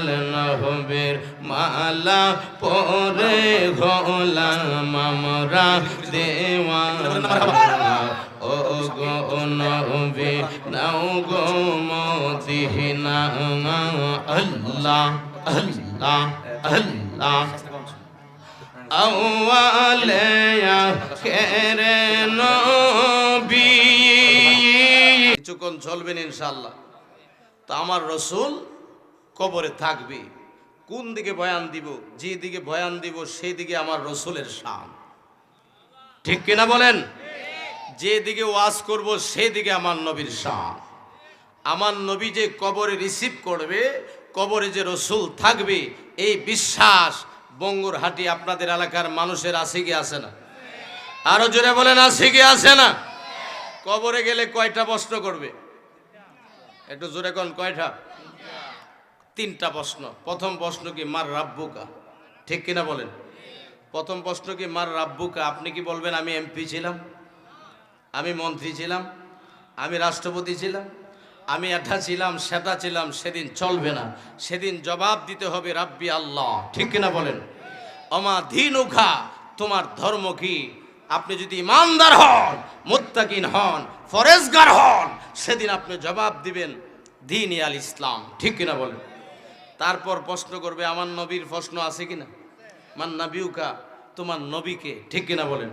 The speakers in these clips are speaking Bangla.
দয়াল নহবের মালা পরে গোলাম আমরা দেওয়ানা। ও গো নবী, নাও গো মদিনা আল্লাহ আল্লাহ আল্লাহ। আউয়ালে আখেরে নবী। কিছুক্ষণ চলবেন ইনশাআল্লাহ। তো আমার রসুল কবরে থাকবে। কোন দিকে বয়ান দিব, যে দিকে বয়ান দিব, সেই দিকে আমার রসুলের শান। ঠিক কিনা বলেন? যে দিকে ওয়াজ করব, সেই দিকে আমার নবীর শান। আমার নবী যে কবরে রিসিভ করবে, কবরে যে রসুল থাকবে, এই বিশ্বাস বঙ্গুর হাটি আপনাদের এলাকার মানুষের আছে কি আছে না? আরও জোরে বলেন, আছে কি আছে না? কবরে গেলে কয়টা প্রশ্ন করবে? একটু জোরে কোন, কয়টা? তিনটা প্রশ্ন। প্রথম প্রশ্ন কি, মার রাব্বুকা? ঠিক কিনা বলেন? প্রথম প্রশ্ন কি, মার রাব্বুকা? আপনি কি বলবেন, আমি এমপি ছিলাম, আমি মন্ত্রী ছিলাম, আমি রাষ্ট্রপতি ছিলাম, আমি এটা ছিলাম সেটা ছিলাম, সেদিন চলবে না। সেদিন জবাব দিতে হবে রাব্বি আল্লাহ। ঠিক কিনা বলেন? অমা ধীন উখা তোমার ধর্ম কি? আপনি যদি ইমানদার হন, মুত্তাকিন হন, ফরেজগার হন, সেদিন আপনি জবাব দিবেন, দিন আল ইসলাম। ঠিক কিনা বলেন? তারপর প্রশ্ন করবে, আমার নবীর প্রশ্ন আছে কিনা? মান নাবিউকা, তোমার নবীকে ঠিক কিনা বলেন?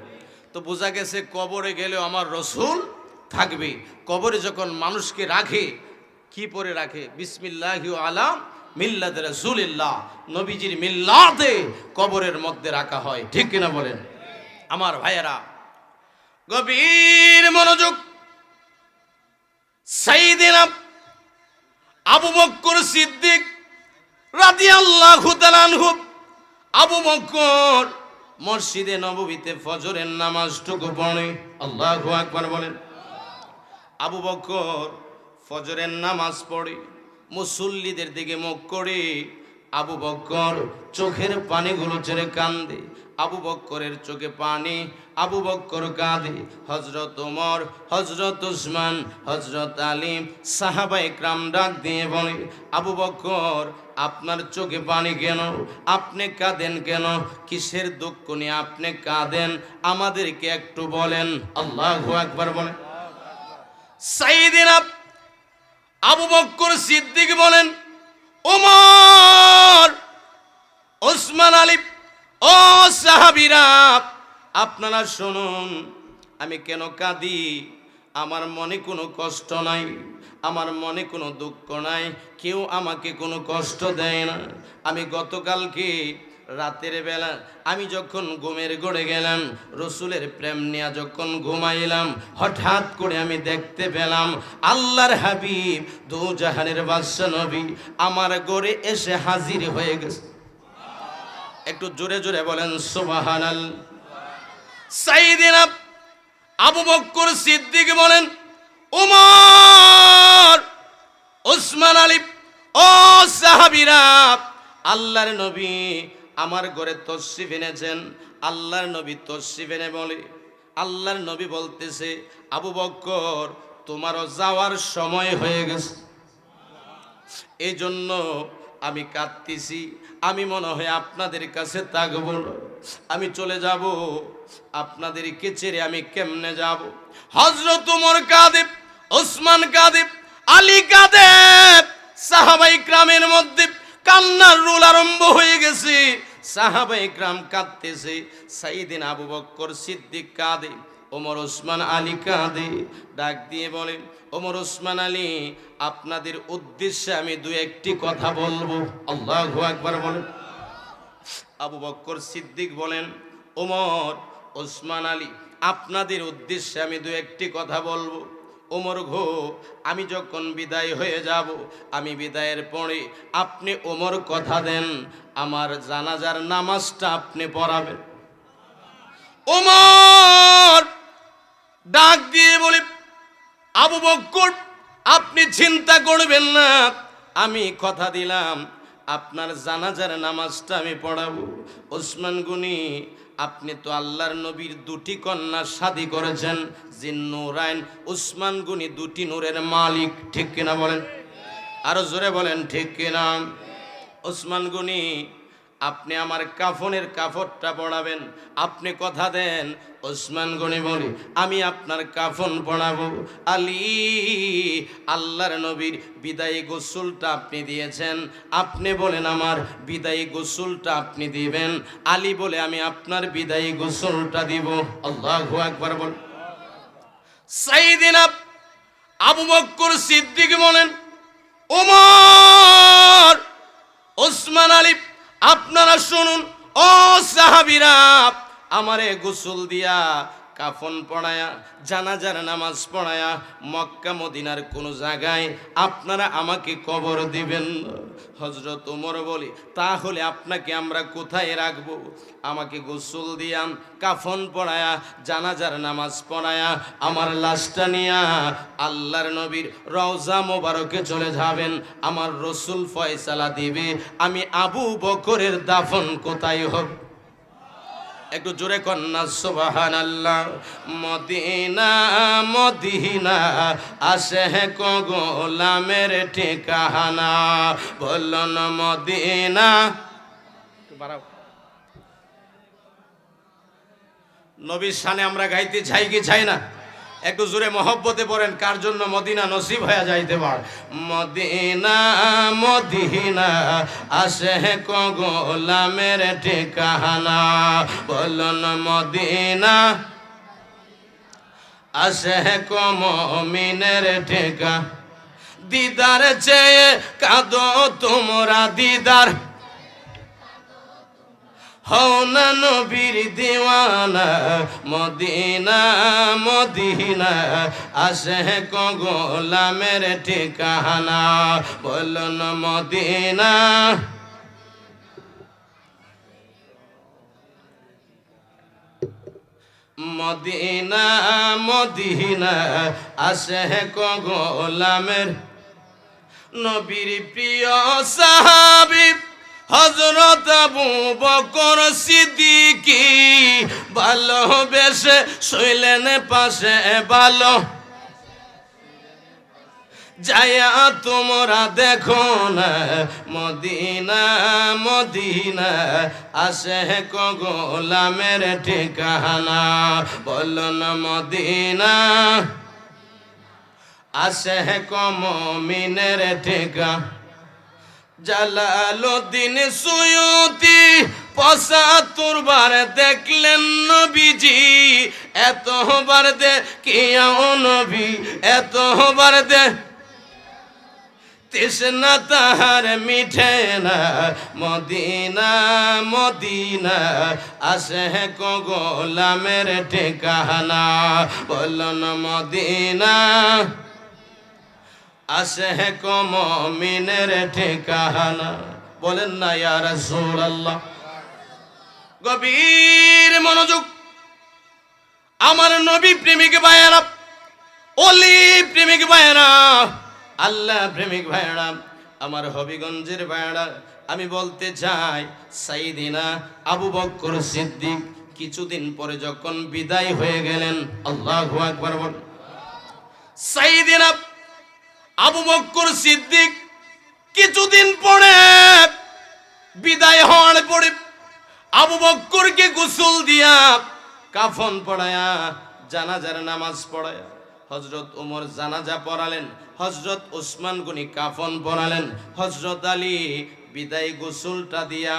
তো বোঝা গেছে কবরে গেলেও আমার রসুল থাকবে। কবরে যখন মানুষকে রাখে, কি পরে রাখে? বিসমিল্লাহ আলাম মিল্লাদ রসুলিল্লাহ। নবীজির মিল্লাতে কবরের মধ্যে রাখা হয়, ঠিক কিনা বলেন? আমার ভাইয়েরা, গভীর মনোযোগ সাইদিনা আবু বক্কর সিদ্দিক রাদিয়াল্লাহু তাআলাহু আবু বক্কর মসজিদে নববীতে ফজরের নামাজটুকু পড়ে। আল্লাহ আকবার বলেন। আবু বক্কর ফজরের নামাজ পড়ে, মুসল্লিদের দিকে মুখ করে আবু বক্কর চোখের পানিগুলো ছেড়ে কান্দে আবু বক্করের চোখে পানি, আবু বক্কর কাঁদে। হজরত ওমর হজরত উসমান হজরত আলিম সাহাবা ইকরাম ডাক দিয়ে বলে, আবু বক্কর, আপনার চোখে পানি কেন? আপনি কাঁদেন কেন? কিসের দুঃখ নিয়ে আপনি কাঁদেন? আমাদেরকে একটু বলেন। আল্লাহু আকবার বলেন সাইদিনা আবু বক্কর সিদ্দিক বলেন, ওমর ওসমান আলী ও সাহাবিরা, আপনারা শুনুন, আমি কেন কাঁদি? আমার মনে কোনো কষ্ট নাই, আমার মনে কোনো দুঃখ নাই, কেউ আমাকে কোনো কষ্ট দেয় না। আমি গতকালকে রাতের বেলা, আমি যখন ঘুমের গড়ে গেলাম, রসুলের প্রেম নিয়ে যখন ঘুমাইলাম, হঠাৎ করে আমি দেখতে পেলাম, আল্লাহর হাবিব দু জাহানের বাদশা নবী আমার গড়ে এসে হাজির হয়ে গেছে। একটু জোরে জোরে বলেন, সুবহানাল। সাইদিনা আবু বক্কর সিদ্দিক বলেন, উমর ওসমান আলী, ও সাহাবিরা, আল্লাহর নবী আমার ঘরে তশরিফ এনেছেন, আল্লাহর নবী তশরিফ এনে বলে, আল্লাহর নবী বলতেছে, আবু বক্কর তোমারও যাওয়ার সময় হয়ে গেছে। এই জন্য আমি কাঁদতেছি আমি মনে হয় আপনাদের কাছে থাকব। আমি চলে যাব। আপনাদেরকে ছেড়ে আমি কেমনে যাব? হজরত উমর কাদেব, ওসমান কাদেব, আলী কাদেব সাহাবাই গ্রামের মধ্যে কান্নার রোল আরম্ভ হয়ে গেছে। সাহাবাই গ্রাম কাঁদতেছে। সাইদিন আবু বক্কর সিদ্দিক কাঁদে। ওমর ওসমান আলী কাঁদে, ডাক দিয়ে বলেন, ওমর ওসমান আলী, আপনাদের উদ্দেশ্যে আমি দু একটি কথা বলব। আল্লাহ একবার বলেন। আবু বক্কর সিদ্দিক বলেন, ওমর ওসমান আলী, আপনাদের উদ্দেশ্যে আমি দু একটি কথা বলব। ওমর ঘো আমি যখন বিদায় হয়ে যাব, আমি বিদায়ের পরে আপনি ওমর কথা দেন, আমার জানাজার নামাজটা আপনি পড়াবেন। ওমর ডাক দিয়ে বলে, আবু বক্কর, আপনি চিন্তা করবেন না, আমি কথা দিলাম, আপনার জানাজার নামাজটা আমি পড়াবো। ওসমান গুনি, আপনি তো আল্লাহর নবীর দুটি কন্যা শাদি করেছেন জিন্নুরাইন উসমান গুনি দুটি নূরের মালিক, ঠিক কিনা বলেন? আরও জোরে বলেন, ঠিক কিনা? ওসমান গনি আপনি আমার কাফনের কাফরটা পড়াবেন। আপনি কথা দেন, ওসমান গনি বলি, আমি আপনার কাফন পড়াবো। আলী, আল্লাহর নবীর বিদায়ী গোসুলটা আপনি দিয়েছেন। আপনি বলেন, আমার বিদায়ী গোসুলটা আপনি দিবেন। আলী বলে, আমি আপনার বিদায়ী গোসলটা দিব। আল্লাহু আকবার বল। সাইদিনা আবু বক্কর সিদ্দিক বলেন, ওমর, ওসমান আলী আপনারা শুনুন ও সাহাবিরা আমারে গোসল দিয়া কাফন পড়ায়া, জানাজার নামাজ পড়ায়া, মক্কা মদিনার কোনো জায়গায় আপনারা আমাকে কবর দিবেন? হজরত ওমর বলি, তাহলে আপনাকে আমরা কোথায় রাখব? আমাকে গোসল দিয়াম কাফন পড়ায়া, জানাজার নামাজ পড়ায়া, আমার লাশটা নিয়া আল্লাহর নবীর রওজা মোবারকে চলে যাবেন। আমার রসুল ফয়সালা দিবে, আমি আবু বকরের দাফন কোথায় হবে? একটু জোরে কন্যা সুবাহান আল্লাহ মদিনা মদিনা, আসে গোলামের ঠিকানা। বলন মদিনা। নবীর সানে আমরা গাইতে চাই কি চাই না? একটু জোরে মহব্বতে পড়েন, কার জন্য মদিনা নসিব হয়ে যাইতে পার? মদিনা মদিনা, আসে গোলামের ঠিকানা। বলন মদিনা, আসে কমিনের ঠিকা। দিদার চেয়ে কাঁদো তোমরা, দিদার। হও না নবীর দিওয়ানা, মদিনা মদিনা আসে গোলামের ঠিকানা বলন মদিনা। মদিনা মদিনা আসে গোলামের নবীর প্রিয় সাহাবি হজরত আবু বকর সিদ্দিকি ভালোবেসে শৈলেন পাশে ভালো যায়া তোমরা দেখো না, মদিনা মদিনা, আসে গোলামের ঠিকানা। বলন মদিনা, আসে কমিনের ঠিকা জালালুদ্দিন সুয়ুতি পঁচাত্তর বার দেখলেন নবীজি, এতবার দে কিয়াও নবী, এতবার দে তৃষ্ণা তাহার মিঠে না, মদিনা মদিনা, আসে গোলামের ঠিকানা বলন মদিনা। আসে কম মিনের ঠিকানা। বলেন না ইয়ার আল্লাহ গভীর মনোযোগ। আমার নবী প্রেমিক ভাইয়েরা অলি প্রেমিক ভাইয়েরা, আল্লাহ প্রেমিক ভাইয়েরা, আমার হবিগঞ্জের ভাইয়েরা, আমি বলতে চাই, সাইদিনা আবু বক্কর সিদ্দিক কিছুদিন পরে যখন বিদায় হয়ে গেলেন, আল্লাহ আকবার সাইদিনা আবু বক্কর সিদ্দিক কিছুদিন পরে বিদায় হওয়ার পরে আবু বক্করকে গোসল দিয়া কাফন পড়ায়া, জানাজার নামাজ পড়ায়া। হজরত উমর জানাজা পড়ালেন হজরত ওসমান গনি কাফন পড়ালেন হজরত আলী বিদায় গোসলটা দিয়া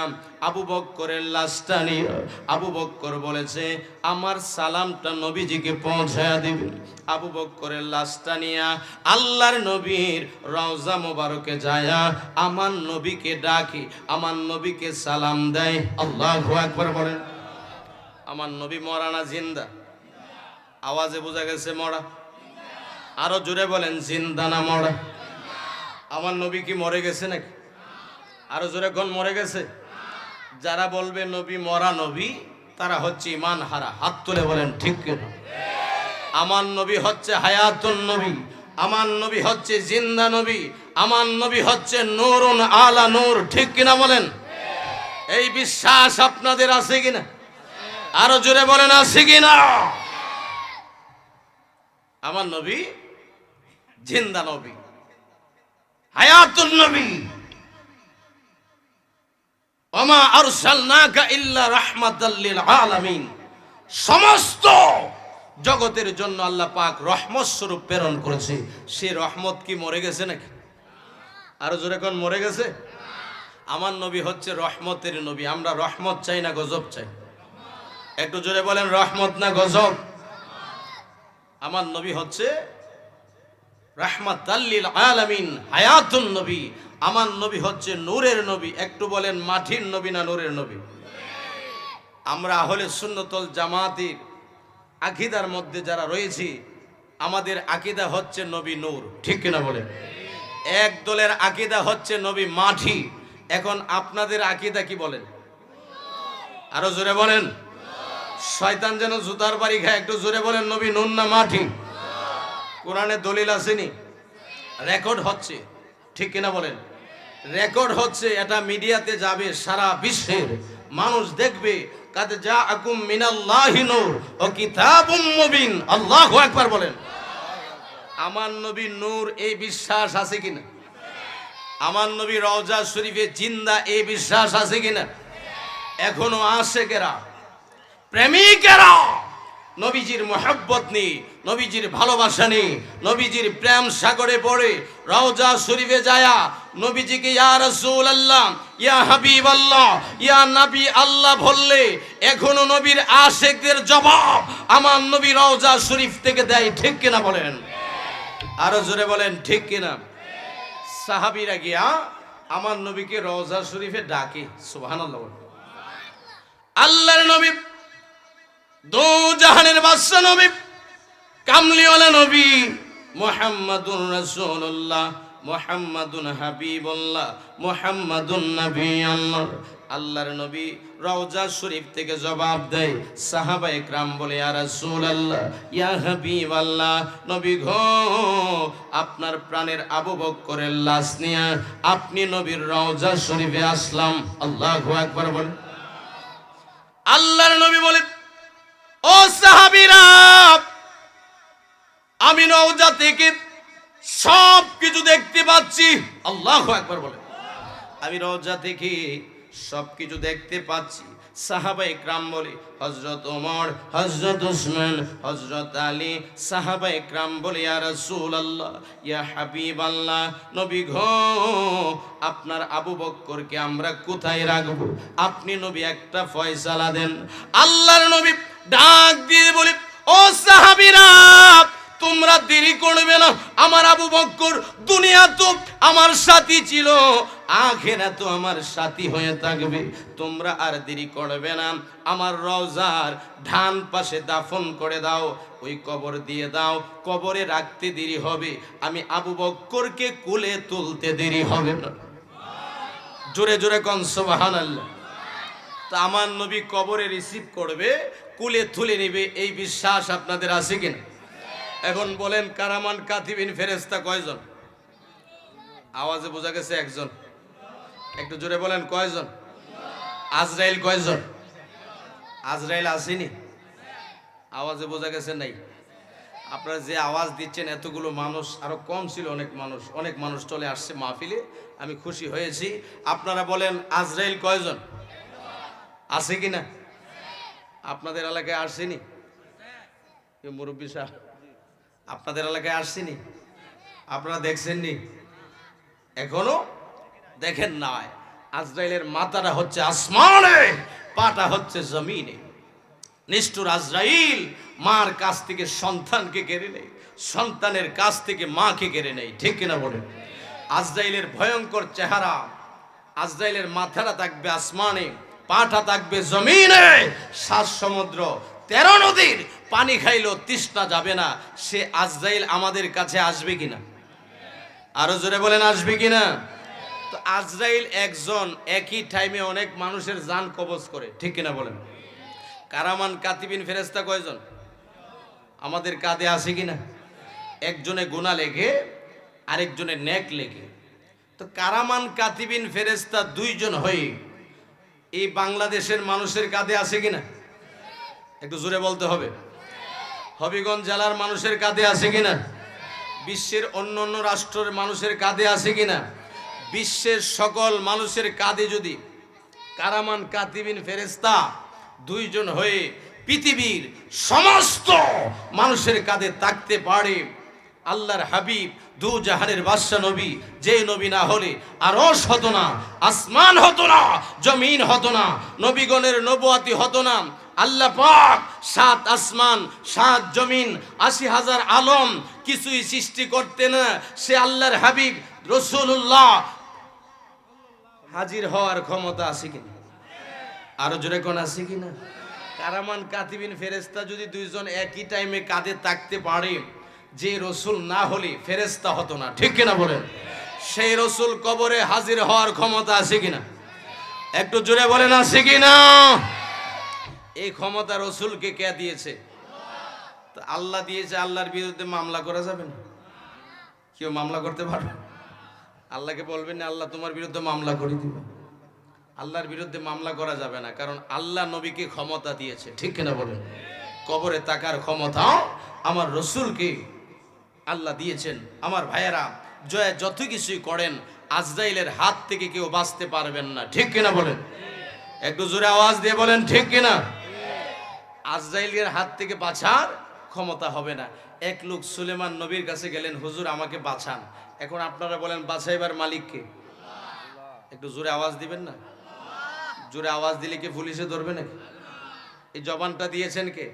আবু বক্করের লাশটা নিয়ে আবু বক্কর বলেছে, আমার সালামটা নবীজিকে পৌঁছায়া দিবেন আবু বক্করের লাশটা নিয়া আল্লাহর নবীর রওজা মোবারকে যায়া আমার নবীকে ডাকি, আমার নবীকে সালাম দেয়। আল্লাহ একবার বলেন। আমার নবী মরানা জিন্দা? আওয়াজে বোঝা গেছে মরা। আরও জোরে বলেন, জিন্দা না মরা? আমার নবী কি মরে গেছে নাকি? আরও জোরে কোন মরে গেছে। যারা বলবে নবী মরা নবী, তারা হচ্ছে ইমান হারা। হাত তুলে বলেন, ঠিক আমার নবী হচ্ছে হায়াতুন নবী, আমার নবী হচ্ছে জিন্দা নবী, আমার নবী হচ্ছে নূরুন আলা নূর, ঠিক কিনা বলেন? এই বিশ্বাস আপনাদের আছে কিনা? আরও জোরে বলেন, আছে কিনা? আমার নবী জিন্দা নবী, হায়াতুন নবী। ওমা আরসালনাকা ইল্লা রাহমাতাল লিল আলামিন। সমস্ত জগতের জন্য আল্লাহ পাক রহমত স্বরূপ প্রেরণ করেছে। সে রহমত কি মরে গেছে নাকি? আরও জোরে কোন মরে গেছে? আমার নবী হচ্ছে রহমতের নবী, আমরা রহমত চাই না গজব চাই। একটু জোরে বলেন রহমত না গজব? আমার নবী হচ্ছে রাহমাতাল্লিল আলামিন, হায়াতুন নবী। আমার নবী হচ্ছে নূরের নবী। একটু বলেন, মাটির নবী না নূরের নবী? আমরা হলে সুন্নতল জামাতের আকিদার মধ্যে যারা রয়েছি, আমাদের আকিদা হচ্ছে নবী নূর। ঠিক কিনা বলেন? এক দলের আকিদা হচ্ছে নবী মাটি। এখন আপনাদের আকিদা কি বলেন? আরও জোরে বলেন। শয়তান যেন জুতার বাড়ি খায়, একটু জোরে বলেন, নবী নুন না মাটি? কোরআনে দলিল আসেনি? রেকর্ড হচ্ছে। ঠিক কিনা বলেন? রেকর্ড হচ্ছে, এটা মিডিয়াতে যাবে সারা বিশ্বের মানুষ দেখবে। কাতে যা আকুম মিনাল্লাহি নূর ও কিতাবুম মুবিন। আল্লাহু আকবার বলেন। আমার নবী নূর এই বিশ্বাস আছে কিনা? আমার নবী রওজা শরীফে জিন্দা এই বিশ্বাস আছে কিনা? এখনও আসে কেরা প্রেমিকেরা নবীজির মোহাব্বত নেই নবীজির ভালোবাসা নেই নবীজির প্রেম সাগরে পড়ে, রওজা শরীফে যায়া নবীজিকে, ইয়া রাসূল আল্লাহ ইয়া হাবিব আল্লাহ ইয়া নবী আল্লাহ বললে, এখনও নবীর আশেকদের জবাব আমার নবী রওজা শরীফ থেকে দেয়, ঠিক কিনা বলেন আরও জোরে বলেন, ঠিক কিনা সাহাবীরা গিয়া আমার নবীকে রওজা শরীফে ডাকে, সুবহানাল্লাহ। আল্লাহর নবী দু জাহানের বাদশা নবী, কামলিওয়ালা নবী, মুহাম্মাদুর রাসূলুল্লাহ, মুহাম্মাদুন হাবিবুল্লাহ, মুহাম্মাদুন নবী আল্লাহ আল্লাহর নবী রওজা শরীফ থেকে জবাব দেয়, সাহাবা একরাম বলে, ইয়া রাসূলুল্লাহ, ইয়া হাবিবাল্লাহ, নবী গো, আপনার প্রাণের আবু বকরের লাশ নিয়ে আপনি নবীর রওজা শরীফে আসলাম। আল্লাহু আকবার বলে। আল্লাহর নবী বলে ও সাহাবীরা, আমি নওজা থেকে সব কিছু দেখতে পাচ্ছি। আল্লাহ একবার বলে আমি রওজা থেকে সব কিছু দেখতে পাচ্ছি। সাহাবা ইকরাম বলে হজরত ওমর হজরত উসমান হজরত আলী, সাহাবা ইকরাম বলে, ইয়া রাসূল আল্লাহ ইয়া হাবিব আল্লাহ নবী ঘো আপনার আবু বক্করকে আমরা কোথায় রাখব? আপনি নবী একটা ফয়সালা দেন। আল্লাহর নবী ডাক দিয়ে বলি, ও সাহাবীরা, তোমরা দেরি করবে না। আমার আবু বক্কর দুনিয়া তো আমার সাথী ছিল, আখেরা তো আমার সাথী হয়ে থাকবে। তোমরা আর দেরি করবে না। আমার রওজার ধান পাশে দাফন করে দাও, ওই কবর দিয়ে দাও। কবরে রাখতে দেরি হবে। আমি আবু বক্করকে কোলে তুলতে দেরি হবে না। জোরে জোরে কন, সুবহানাল্লাহ। তা আমার নবী কবরে রিসিভ করবে কুলে তুলে নেবে, এই বিশ্বাস আপনাদের আছে কিনা? এখন বলেন, কারামান, কাতিবিন ফেরেস্তা কয়জন? আওয়াজে বোঝা গেছে একজন। একটু জোরে বলেন, কয়জন? আজরাইল কয়জন? আজরাইল আসেনি? আওয়াজে বোঝা গেছে নাই। আপনারা যে আওয়াজ দিচ্ছেন, এতগুলো মানুষ, আরও কম ছিল অনেক মানুষ অনেক মানুষ চলে আসছে মাহফিলে, আমি খুশি হয়েছি। আপনারা বলেন, আজরাইল কয়জন? আছে কি না আপনাদের এলাকায় আসছেনি মুরব্বী সাহেব, আপনাদের এলাকায় আসছেনি আপনারা দেখছেননি? এখনও দেখেন নাই। আজরাইলের মাথাটা হচ্ছে আসমানে, পাটা হচ্ছে জমিনে। নিষ্ঠুর আজরাইল মার কাছ থেকে সন্তানকে কেড়ে নেই সন্তানের কাছ থেকে মাকে কেড়ে নেয়, ঠিক কিনা বলেন? আজরাইলের ভয়ঙ্কর চেহারা, আজরাইলের মাথাটা থাকবে আসমানে। পাটা থাকবে জমিনে। সাত সমুদ্র, তেরো নদীর পানি খাইলেও তৃষ্ণা যাবে না। সে আজরাইল আমাদের কাছে আসবে কিনা? আরও জোরে বলেন, আসবে কিনা? তো আজরাইল একজন একই টাইমে অনেক মানুষের জান কবজ করে। ঠিক কিনা বলেন? কারামান কাতিবিন ফেরেস্তা কয়জন? আমাদের কাঁধে আছে কিনা? একজনে গুণা লেগে আরেকজনে নেক লেগে তো কারামান কাতিবিন ফেরেস্তা দুইজন হয়ে এই বাংলাদেশের মানুষের কাঁধে আছে কিনা? একটু জোরে বলতে হবে। হবিগঞ্জ জেলার মানুষের কাঁধে আছে কিনা? বিশ্বের অন্য অন্য রাষ্ট্রের মানুষের কাঁধে আছে কিনা? বিশ্বের সকল মানুষের কাঁধে যদি কারামান, কাতিবিন ফেরেস্তা দুইজন হয়ে পৃথিবীর সমস্ত মানুষের কাঁধে তাকতে পারে আল্লাহর হাবিব, দু জাহানের বাদশাহ নবী, যে নবী না হলে আরশ হতো না, আসমান হতো না, জমিন হতো না, নবীগণের নবুয়াতি হতো না। আল্লাহ পাক সাত আসমান, সাত জমিন, আশি হাজার আলম কিছুই সৃষ্টি করতে না। সে আল্লাহর হাবিব রসুল্লাহ হাজির হওয়ার ক্ষমতা আছে কিনা আরও জোরে কোন আছে কিনা কারামান কাতিবিন ফেরেস্তা যদি দুইজন একই টাইমে কাঁধে থাকতে পারে যে রসুল না হলে ফেরেস্তা হতো না। ঠিক কিনা বলেন? সেই রসুল কবরে হাজির হওয়ার ক্ষমতা আছে কিনা? একটু জোরে বলেন, আছে কিনা? এই ক্ষমতা রসুলকে কে দিয়েছে? আল্লাহ দিয়েছে, আল্লাহর বিরুদ্ধে মামলা করা যাবে না। কেউ মামলা করতে পারবে? আল্লাহকে বলবেন না, আল্লাহ তোমার বিরুদ্ধে মামলা করে দিব। আল্লাহর বিরুদ্ধে মামলা করা যাবে না, কারণ আল্লাহ নবীকে ক্ষমতা দিয়েছে। ঠিক কিনা বলেন? কবরে তাকার ক্ষমতা আমার রসুলকে আল্লাহ দিয়েছেন। আমার ভাইয়েরা, জয়া যত কিছুই করেন, আজরাইলের হাত থেকে কেউ বাঁচতে পারবেন না। ঠিক কিনা বলেন? একটু জোরে আওয়াজ দিয়ে বলেন, ঠিক কিনা? আজরাইলের হাত থেকে বাঁচার ক্ষমতা হবে না। এক লোক সুলেমান নবীর কাছে গেলেন, হুজুর, আমাকে বাঁচান। এখন আপনারা বলেন বাঁচাইবার মালিককে একটু জোরে আওয়াজ দিবেন না? জোরে আওয়াজ দিলে কি পুলিশে ধরবে নাকি? এই জবানটা দিয়েছেন কে?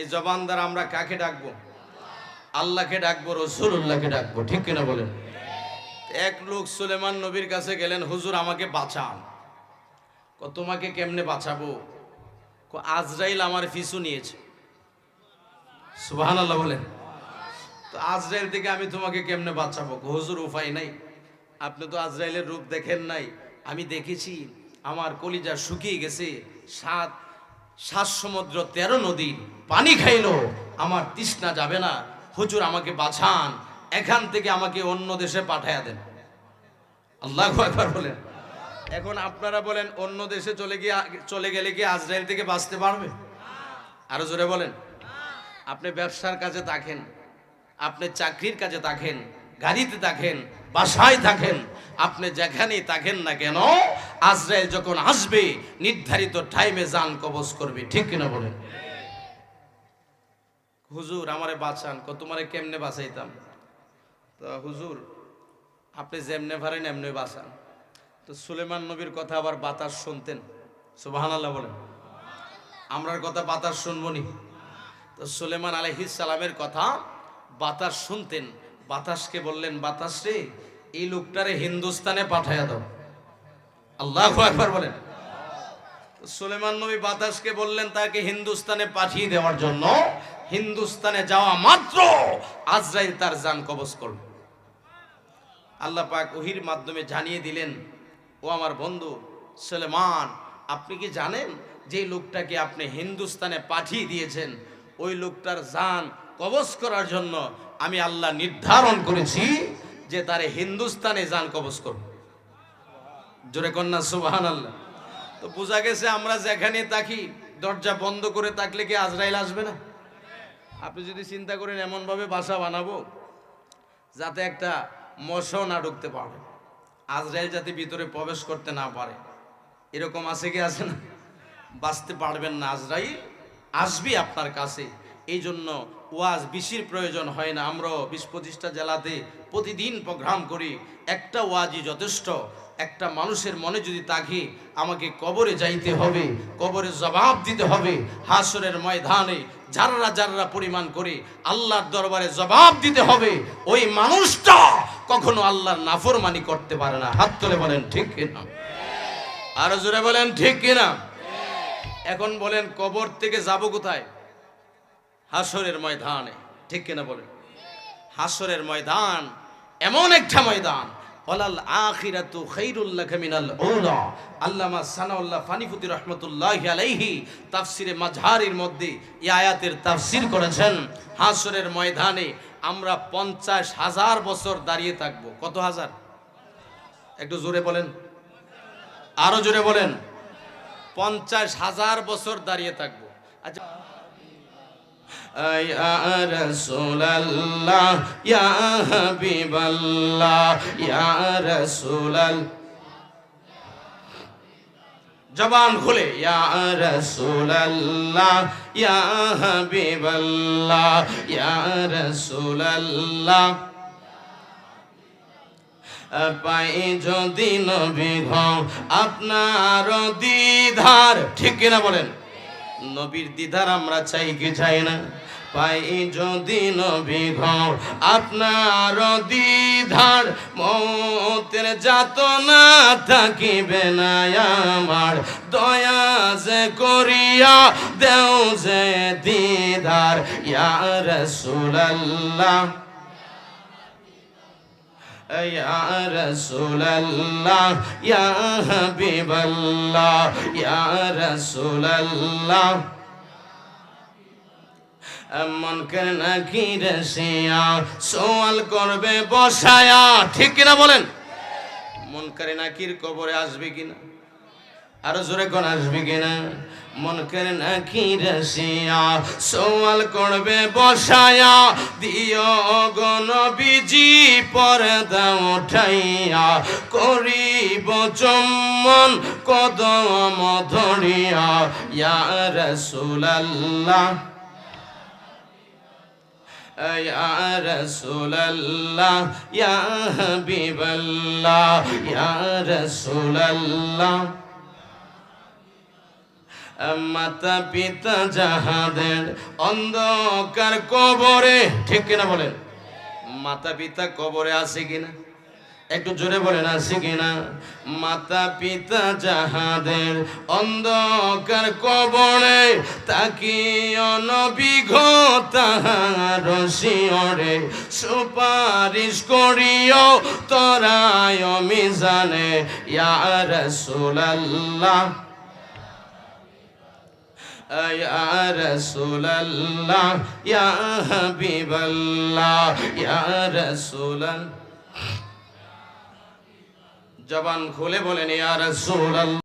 এই জবান দ্বারা আমরা কাকে ডাকবো? আল্লাহকে ডাকবো রসুল্লাহকে ডাকবো, ঠিক কিনা বলেন? এক লোক সুলেমান নবীর কাছে গেলেন, হুজুর, আমাকে বাঁচান। ক, তোমাকে কেমনে বাঁচাবো? ক, আজরাইল আমার ফিসু নিয়েছে। সুবাহান আল্লাহ বলেন। তো আজরাইল থেকে আমি তোমাকে কেমনে বাঁচাবো? হুজুর, উপায় নাই। আপনি তো আজরাইলের রূপ দেখেন নাই। আমি দেখেছি, আমার কলিজা শুকিয়ে গেছে। সাত সাত সমুদ্র, তেরো নদী, পানি খাইলো। আমার তৃষ্ণা যাবে না। হুজুর আমাকে বাঁচান, এখান থেকে আমাকে অন্য দেশে পাঠাইয়া দেন। আল্লাহ একবার বলেন। এখন আপনারা বলেন, অন্য দেশে চলে গিয়ে, চলে গেলে কি আজরাইল থেকে বাঁচতে পারবে? আরও জোরে বলেন। আপনি ব্যবসার কাজে থাকেন, আপনি চাকরির কাজে থাকেন, গাড়িতে থাকেন, বাসায় থাকেন, আপনি যেখানেই থাকেন না কেন, আজরাইল যখন আসবে, নির্ধারিত টাইমে যান কবজ করবে। ঠিক কিনা বলেন? হুজুর, আমারে বাঁচান। কত তোমারে কেমনে বাঁচাইতাম? তো হুজুর, আপনি যেমনে পারেন এমনি বাঁচান। তো সুলেমান নবীর কথা আবার বাতাস শুনতেন? সুবাহান আল্লাহ বলেন। আমরার কথা বাতাস শুনব নি তো সুলেমান আলহিস সালামের কথা বাতাস শুনতেন। বাতাসকে বললেন, বাতাস রে, এই লোকটারে হিন্দুস্তানে পাঠাইয়া দাও। আল্লাহ একবার বলেন। সুলেমান নবী বাতাসকে বললেন তাকে হিন্দুস্তানে পাঠিয়ে দেওয়ার জন্য। হিন্দুস্তানে যাওয়া মাত্র। আজরাইল তার জান কবজ করল। আল্লাহ পাক ওহির মাধ্যমে জানিয়ে দিলেন, ও আমার বন্ধু সুলেমান, আপনি কি জানেন যে লোকটাকে আপনি হিন্দুস্তানে পাঠিয়ে দিয়েছেন? ওই লোকটার জান কবজ করার জন্য আমি আল্লাহ নির্ধারণ করেছি যে তারে হিন্দুস্তানে জান কবজ করব। জোরে কন্যা সুবাহান আল্লাহ তো বোঝা গেছে আমরা যেখানে থাকি, দরজা বন্ধ করে থাকলে কি আজরাইল আসবে না? আপনি যদি চিন্তা করেন, এমনভাবে বাসা বানাবো যাতে একটা মশাও না ঢুকতে পারে, আজরাইল যাতে ভিতরে প্রবেশ করতে না পারে। এরকম আছে কি, আছে না? বাঁচতে পারবেন না আজরাইল, আসবি আপনার কাছে। এই জন্য ওয়াজ বেশির প্রয়োজন হয় না। আমরাও বিশ পঁচিশটা জেলাতে প্রতিদিন প্রোগ্রাম করি। একটা ওয়াজই যথেষ্ট। একটা মানুষের মনে যদি তাকে আমাকে কবরে যাইতে হবে, কবরে জবাব দিতে হবে, হাসরের ময়দানে যাররা যাররা পরিমাণ করে আল্লাহর দরবারে জবাব দিতে হবে, ওই মানুষটা কখনো আল্লাহর নাফরমানি করতে পারে না। হাত তুলে বলেন, ঠিক কিনা আরও জোরে বলেন, ঠিক কিনা এখন বলেন, কবর থেকে যাব কোথায়? হাসরের ময়দানে। ঠিক কিনা বলেন? হাসরের ময়দান এমন একটা ময়দান ওয়ালাল আখিরাতু খাইরুল লাকা মিনাল উলা। আল্লামা সানাউল্লাহ ফানিফুতি রহমাতুল্লাহি আলাইহি তাফসিরে মাজহারির মধ্যে এই আয়াতের তাফসির করেছেন। হাসরের ময়দানে আমরা পঞ্চাশ হাজার বছর দাঁড়িয়ে থাকব। কত হাজার? একটু জোরে বলেন। আরও জোরে বলেন। পঞ্চাশ হাজার বছর দাঁড়িয়ে থাকব। আচ্ছা يا رسول الله يا حبيب الله يا رسول الله জবান খুলে ইয়া রাসূলুল্লাহ ইয়া হাবিবাল্লাহ ইয়া রাসূলুল্লাহ পাই যদি নবী ঘর আপনার দিধার ঠিক কিনা বলেন নবীর দিদার আমরা চাই কি চাই না? পাই যদি নবী ঘর, আপনার দিধার মতের যাত না থাকিবে না আমার। দয়া যে করিয়া দেও যে দিদার, ইয়া রাসূলুল্লাহ। يا رسول الله يا حبيب الله يا رسول الله এমন করে নাকি রসিয়া সোয়াল করবে বসায়া ঠিক কিনা বলেন মন করে নাকির কবরে আসবে কিনা আরো জোরে কোন আসবে কিনা মন করে নাকি রসিয়া সোয়াল করবে বসায়া দিও গণ বিজি পর্দা উঠাইয়া করিব চম্মন কদম ধরিয়া ইয়া রসুলাল্লাহ يا رسول الله يا حبيب الله يا رسول الله মাতা পিতা যাহাদের অন্ধকার কবরে, ঠিক কিনা বলেন? মাতা পিতা কবরে আছে কিনা? একটু জোরে বলেন, আছে কিনা? মাতা পিতা যাহাদের অন্ধকার কবরে তাকি তাহার শিওরে সুপারিশ করিও তরায় মিজানে, ইয়া রাসূলুল্লাহ। يا رسول الله يا حبيب الله يا رسول জবান খুলে বলেন ইয়া রাসূলুল্লাহ